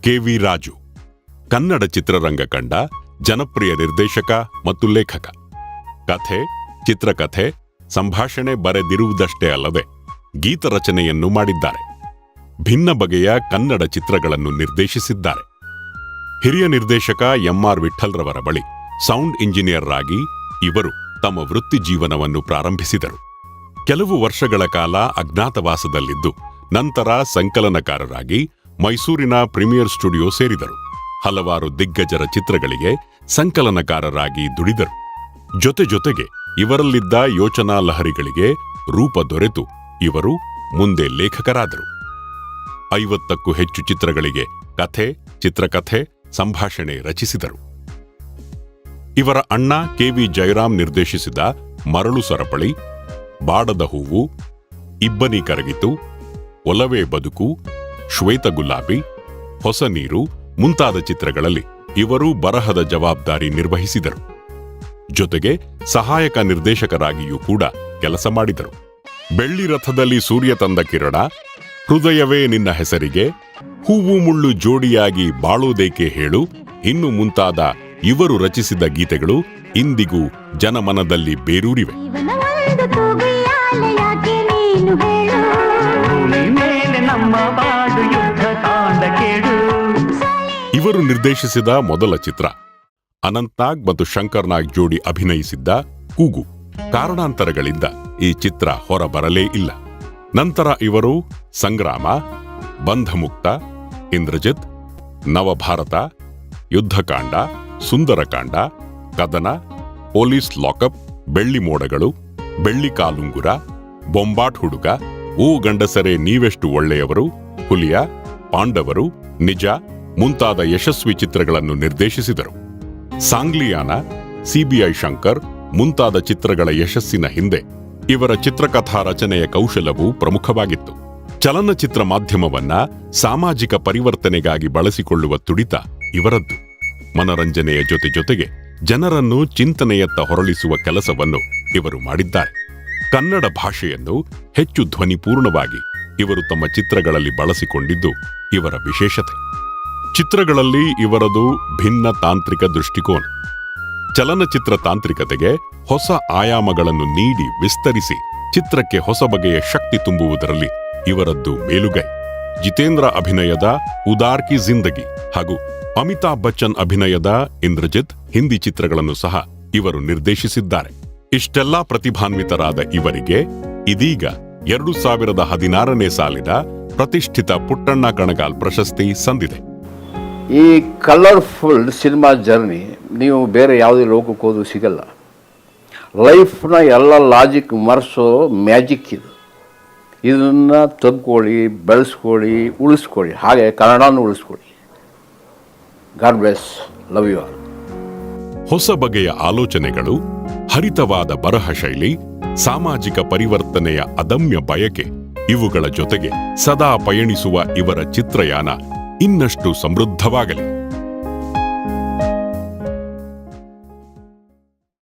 KV Raju, Kannada ಚಿತ್ರರಂಗ ಕಂಡ ಜನಪ್ರಿಯ ನಿರ್ದೇಶಕ ಮತ್ತು ಲೇಖಕ. ಕಥೆ, ಚಿತ್ರಕಥೆ, ಸಂಭಾಷಣೆ ಬರೆದಿರುವುದಷ್ಟೇ ಅಲ್ಲದೆ ಗೀತರಚನೆಯನ್ನು ಮಾಡಿದ್ದಾರೆ. ಭಿನ್ನ ಬಗೆಯ ಕನ್ನಡ ಚಿತ್ರಗಳನ್ನು ನಿರ್ದೇಶಿಸಿದ್ದಾರೆ. ಹಿರಿಯ ನಿರ್ದೇಶಕ ಎಂಆರ್ ವಿಠಲ್ರವರ ಬಳಿ ಸೌಂಡ್ ಇಂಜಿನಿಯರ್ ಆಗಿ ಇವರು ತಮ್ಮ ವೃತ್ತಿ ಜೀವನವನ್ನು ಪ್ರಾರಂಭಿಸಿದರು. ಕೆಲವು ವರ್ಷಗಳ ಕಾಲ ಅಜ್ಞಾತವಾಸದಲ್ಲಿದ್ದು ನಂತರ ಸಂಕಲನಕಾರರಾಗಿ ಮೈಸೂರಿನ ಪ್ರೀಮಿಯರ್ ಸ್ಟುಡಿಯೋ ಸೇರಿದರು. ಹಲವಾರು ದಿಗ್ಗಜರ ಚಿತ್ರಗಳಿಗೆ ಸಂಕಲನಕಾರರಾಗಿ ದುಡಿದರು. ಜೊತೆ ಜೊತೆಗೆ ಇವರಲ್ಲಿದ್ದ ಯೋಚನಾ ಲಹರಿಗಳಿಗೆ ರೂಪ ದೊರೆತು. ಇವರು ಮುಂದೆ ಲೇಖಕರಾದರು. ಐವತ್ತಕ್ಕೂ ಹೆಚ್ಚು ಚಿತ್ರಗಳಿಗೆ ಕಥೆ, ಚಿತ್ರಕಥೆ, ಸಂಭಾಷಣೆ ರಚಿಸಿದರು. ಇವರ ಅಣ್ಣ ಕೆವಿ ಜಯರಾಮ್ ನಿರ್ದೇಶಿಸಿದ ಮರಳು ಸರಪಳಿ, ಬಾಡದ ಹೂವು, ಇಬ್ಬನಿ ಕರಗಿತು, ಒಲವೇ ಬದುಕು ಶ್ವೇತ ಗುಲಾಬಿ, ಹೊಸ ನೀರು ಮುಂತಾದ ಚಿತ್ರಗಳಲ್ಲಿ ಇವರು ಬರಹದ ಜವಾಬ್ದಾರಿ ನಿರ್ವಹಿಸಿದರು. ಜೊತೆಗೆ ಸಹಾಯಕ ನಿರ್ದೇಶಕರಾಗಿಯೂ ಕೂಡ ಕೆಲಸ ಮಾಡಿದರು. ಬೆಳ್ಳಿ ರಥದಲ್ಲಿ ಸೂರ್ಯ ತಂದ ಕಿರಣ, ಹೃದಯವೇ ನಿನ್ನ ಹೆಸರಿಗೆ, ಹೂವು ಮುಳ್ಳು ಜೋಡಿಯಾಗಿ ಬಾಳೋದೇಕೆ ಹೇಳು, ಇನ್ನು ಮುಂತಾದ ಇವರು ರಚಿಸಿದ ಗೀತೆಗಳು ಇಂದಿಗೂ ಜನಮನದಲ್ಲಿ ಬೇರೂರಿವೆ. ಇವರು ನಿರ್ದೇಶಿಸಿದ ಮೊದಲ ಚಿತ್ರ. ಅನಂತ್ನಾಗ್ ಮತ್ತು ಶಂಕರ್ ನಾಗ್ ಜೋಡಿ ಅಭಿನಯಿಸಿದ್ದ ಕೂಗು. ಕಾರಣಾಂತರಗಳಿಂದ ಈ ಚಿತ್ರ ಹೊರಬರಲೇ ಇಲ್ಲ. ನಂತರ ಇವರು ಸಂಗ್ರಾಮ, ಬಂಧಮುಕ್ತ, ಇಂದ್ರಜಿತ್, ನವಭಾರತ, ಯುದ್ಧಕಾಂಡ, ಸುಂದರಕಾಂಡ, ಕದನ, ಪೊಲೀಸ್ ಲಾಕಪ್, ಬೆಳ್ಳಿ ಮೋಡಗಳು, ಬೆಳ್ಳಿ ಕಾಲುಂಗುರ, ಬೊಂಬಾಟ್ ಹುಡುಗ ಓ ಗಂಡಸರೇ ನೀವೆಷ್ಟು ಒಳ್ಳೆಯವರು, ಹುಲಿಯ, ಪಾಂಡವರು, ನಿಜ ಮುಂತಾದ ಯಶಸ್ವಿ ಚಿತ್ರಗಳನ್ನು ನಿರ್ದೇಶಿಸಿದರು. ಸಾಂಗ್ಲಿಯಾನ, ಸಿಬಿಐ ಶಂಕರ್, ಮುಂತಾದ ಚಿತ್ರಗಳ ಯಶಸ್ಸಿನ ಹಿಂದೆ ಇವರ ಚಿತ್ರಕಥಾ ರಚನೆಯ ಕೌಶಲವು ಪ್ರಮುಖವಾಗಿತ್ತು. ಚಲನಚಿತ್ರ ಮಾಧ್ಯಮವನ್ನ ಸಾಮಾಜಿಕ ಪರಿವರ್ತನೆಗಾಗಿ ಬಳಸಿಕೊಳ್ಳುವ ತುಡಿತ ಇವರದ್ದು. ಮನರಂಜನೆಯ ಜೊತೆ ಜೊತೆಗೆ ಜನರನ್ನು ಚಿಂತನೆಯತ್ತ ಹೊರಳಿಸುವ ಕೆಲಸವನ್ನು ಇವರು ಮಾಡಿದ್ದಾರೆ. ಕನ್ನಡ ಭಾಷೆಯನ್ನು ಹೆಚ್ಚು ಧ್ವನಿಪೂರ್ಣವಾಗಿ ಇವರು ತಮ್ಮ ಚಿತ್ರಗಳಲ್ಲಿ ಬಳಸಿಕೊಂಡಿದ್ದು ಇವರ ವಿಶೇಷತೆ. ಚಿತ್ರಗಳಲ್ಲಿ ಇವರದು ಭಿನ್ನ ತಾಂತ್ರಿಕ ದೃಷ್ಟಿಕೋನ. ಚಲನಚಿತ್ರ ತಾಂತ್ರಿಕತೆಗೆ ಹೊಸ ಆಯಾಮಗಳನ್ನು ನೀಡಿ ವಿಸ್ತರಿಸಿ ಚಿತ್ರಕ್ಕೆ ಹೊಸ ಬಗೆಯ ಶಕ್ತಿ ತುಂಬುವುದರಲ್ಲಿ ಇವರದ್ದು ಮೇಲುಗೈ. ಜಿತೇಂದ್ರ ಅಭಿನಯದ ಉದಾರ್ ಕಿ ಜಿಂದಗಿ ಹಾಗೂ ಅಮಿತಾಬ್ ಬಚ್ಚನ್ ಅಭಿನಯದ ಇಂದ್ರಜಿತ್ ಹಿಂದಿ ಚಿತ್ರಗಳನ್ನು ಸಹ ಇವರು ನಿರ್ದೇಶಿಸಿದ್ದಾರೆ. ಇಷ್ಟೆಲ್ಲಾ ಪ್ರತಿಭಾನ್ವಿತರಾದ ಇವರಿಗೆ ಇದೀಗ ಎರಡು ಸಾವಿರದ ಹದಿನಾರನೇ ಸಾಲಿನ ಪ್ರತಿಷ್ಠಿತ ಪುಟ್ಟಣ್ಣ ಕಣಗಾಲ್ ಪ್ರಶಸ್ತಿ ಸಂದಿದೆ. ಈ ಕಲರ್ಫುಲ್ ಸಿನಿಮಾ ಜರ್ನಿ ನೀವು ಬೇರೆ ಯಾವುದೇ ಲೋಕಕ್ಕೆ ಹೋದ್ರೂ ಸಿಗಲ್ಲ. ಲೈಫ್ನ ಎಲ್ಲ ಲಾಜಿಕ್ ಮರೆಸೋ ಮ್ಯಾಜಿಕ್ ಇದು. ಇದನ್ನು ತಂದ್ಕೊಳ್ಳಿ ಬೆಳೆಸ್ಕೊಳ್ಳಿ, ಉಳಿಸ್ಕೊಳ್ಳಿ. ಹಾಗೆ ಕನ್ನಡನೂ ಉಳಿಸ್ಕೊಳ್ಳಿ. God bless love you all ಹೊಸ ಬಗೆಯ ಆಲೋಚನೆಗಳು, ಹರಿತವಾದ ಬರಹ ಶೈಲಿ, ಸಾಮಾಜಿಕ ಪರಿವರ್ತನೆಯ ಅದಮ್ಯ ಬಯಕೆ, ಇವುಗಳ ಜೊತೆಗೆ ಸದಾ ಪಯಣಿಸುವ ಇವರ ಚಿತ್ರಯಾನ ಇನ್ನಷ್ಟು ಸಮೃದ್ಧವಾಗಲಿ.